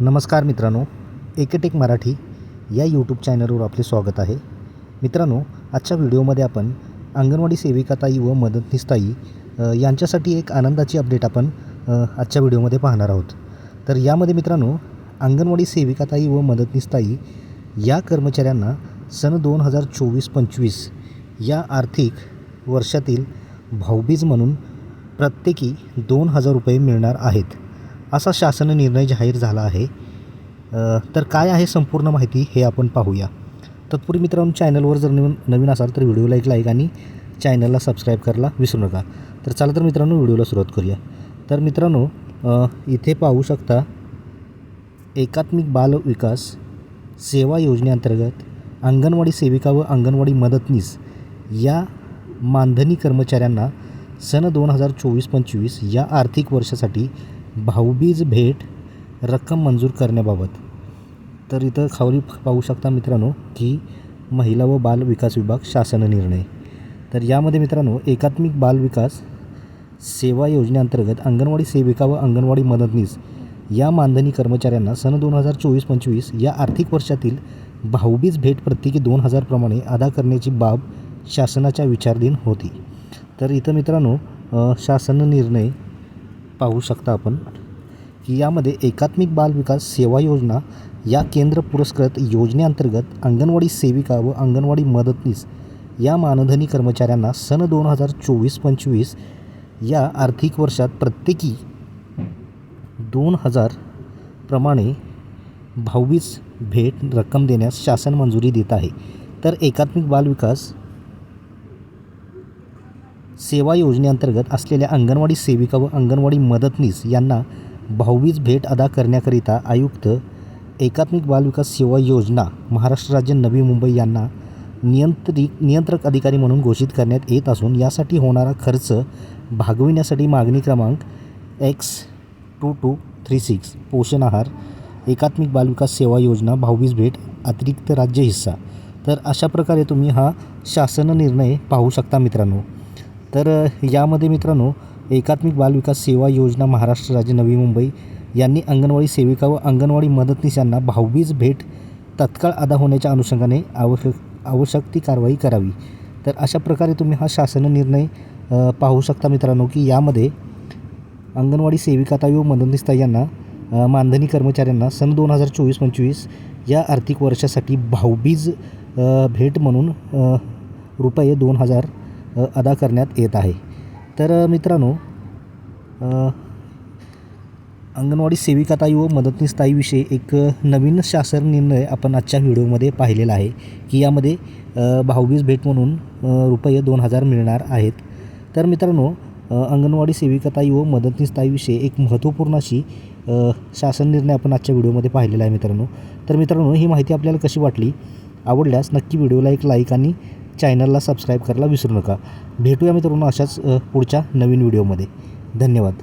नमस्कार मित्रांनो एकेटेक मराठी या यूट्यूब चॅनलवर आपले स्वागत आहे. मित्रांनो आजच्या व्हिडिओमध्ये आपण अंगणवाडी सेविकाताई व मदतनीसताई यांच्यासाठी एक आनंदाची अपडेट आपण आजच्या व्हिडिओमध्ये पाहणार आहोत. तर यामध्ये मित्रांनो अंगणवाडी सेविकाताई व मदतनीसताई या कर्मचाऱ्यांना सन दोन हजार चोवीस पंचवीस या आर्थिक वर्षातील भाऊबीज म्हणून प्रत्येकी दोन हजार रुपये मिळणार आहेत. असा शासन निर्णय जाहीर झाला आहे. तर काय आहे संपूर्ण माहिती हे आपण पाहूया. तत्पूर्वी मित्रांनो चॅनलवर जर नवीन नवीन असाल तर व्हिडिओला एक लाईक आणि चॅनलला सबस्क्राईब करायला विसरू नका. तर चला तर मित्रांनो व्हिडिओला सुरुवात करूया. तर मित्रांनो इथे पाहू शकता एकात्मिक बाल विकास सेवा योजनेअंतर्गत अंगणवाडी सेविका व अंगणवाडी मदतनीस या मानधनी कर्मचाऱ्यांना सन दोन हजार चोवीस पंचवीस या आर्थिक वर्षासाठी भाऊबीज भेट रक्कम मंजूर करण्याबाबत. तर इथं खाली पाहू शकता मित्रांनो की महिला व बाल विकास विभाग शासन निर्णय. तर यामध्ये मित्रांनो एकात्मिक बाल विकास सेवा योजनेअंतर्गत अंगणवाडी सेविका व अंगणवाडी मदतनीस या मानधनी कर्मचाऱ्यांना सन दोन हजार चोवीस पंचवीस या आर्थिक वर्षातील भाऊबीज भेट प्रत्येकी दोन हजारप्रमाणे अदा करण्याची बाब शासनाच्या विचारधीन होती. तर इथं मित्रांनो शासन निर्णय पाहू शकता आपण की यामध्ये एकात्मिक बालविकास सेवा योजना या केंद्र पुरस्कृत योजनेअंतर्गत अंगणवाडी सेविका व अंगणवाडी मदतनीस या मानधनी कर्मचाऱ्यांना सन दोन हजार चोवीस पंचवीस या आर्थिक वर्षात प्रत्येकी दोन हजार प्रमाणे भाऊबीज भेट रक्कम देण्यास शासन मंजुरी देत आहे. तर एकात्मिक बालविकास सेवा योजनेअंतर्गत असलेल्या अंगणवाडी सेविका व अंगणवाडी मदतनीस यांना भाऊबीज भेट अदा करण्याकरिता आयुक्त एकात्मिक बालविकास सेवा योजना महाराष्ट्र राज्य नवी मुंबई यांना नियंत्रित नियंत्रक अधिकारी म्हणून घोषित करण्यात येत असून यासाठी होणारा खर्च भागविण्यासाठी मागणी क्रमांक X two two three six पोषण आहार एकात्मिक बालविकास सेवा योजना भाऊबीज भेट अतिरिक्त राज्य हिस्सा. तर अशा प्रकारे तुम्ही हा शासन निर्णय पाहू शकता मित्रांनो. तर यामध्ये मित्रांनो एकात्मिक बालविकास सेवा योजना महाराष्ट्र राज्य नवी मुंबई यांनी अंगणवाडी सेविका व अंगणवाडी मदतनीस यांना भाऊबीज भेट तत्काळ अदा होण्याच्या अनुषंगाने आवश्यक आवश्यक ती कारवाई करावी. तर अशा प्रकारे तुम्ही हा शासन निर्णय पाहू शकता मित्रांनो की यामध्ये अंगणवाडी सेविकाताई व मदतनीसताई यांना मानधनी कर्मचाऱ्यांना सन दोन हजार चोवीस पंचवीस या आर्थिक वर्षासाठी भाऊबीज भेट म्हणून रुपये दोन हजार अदा करण्यात येत आहे. तर मित्रांनो अंगणवाडी सेविकाताई व मदतनीसताईविषयी एक नवीन शासन निर्णय आपण आजच्या व्हिडिओमध्ये पाहिलेला आहे की यामध्ये भाऊबीज भेट म्हणून रुपये दोन हजार मिळणार आहेत. तर मित्रांनो अंगणवाडी सेविकाताई व मदतनीसताईविषयी एक महत्त्वपूर्ण अशी शासन निर्णय आपण आजच्या व्हिडिओमध्ये पाहिलेला आहे मित्रांनो. तर मित्रांनो ही माहिती आपल्याला कशी वाटली? आवडल्यास नक्की व्हिडिओला एक लाईक आणि चॅनलला सबस्क्राईब करायला विसरू नका. भेटूया मित्रांनो अशाच पुढच्या नवीन व्हिडिओमध्ये. धन्यवाद.